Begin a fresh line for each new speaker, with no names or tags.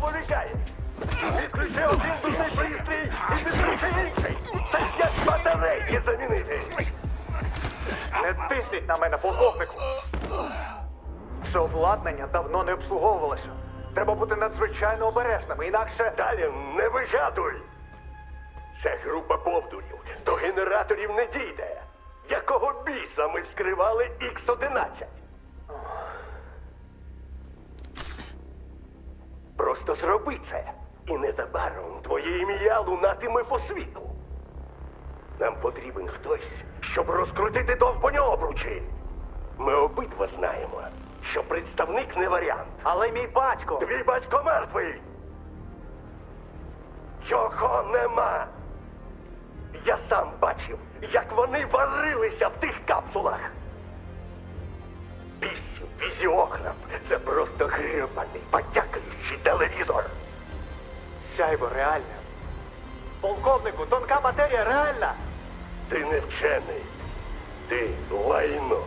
відволікає. Відключи один дурний пристрій і відключи інший. Це як батарейки замінити.
Не тисніть на мене полковнику. Це обладнання давно не обслуговувалося. Треба бути надзвичайно обережними, інакше
далі не вижадуй. Це група повдурів до генераторів не дійде. Якого біса ми скривали Х-11? Просто зроби це. І незабаром твоє ім'я лунатиме по світу. Нам потрібен хтось, щоб розкрутити довбані обручі. Ми обидва знаємо, що представник не варіант.
Але мій батько.
Твій батько мертвий. Його нема. Я сам бачив, як вони варилися в тих капсулах. Пісю, візіограф це просто грибаний, потякаючий телевізор.
Сяйво реальне. Полковнику, тонка матерія реальна.
Ти не вчений. Ти лайно.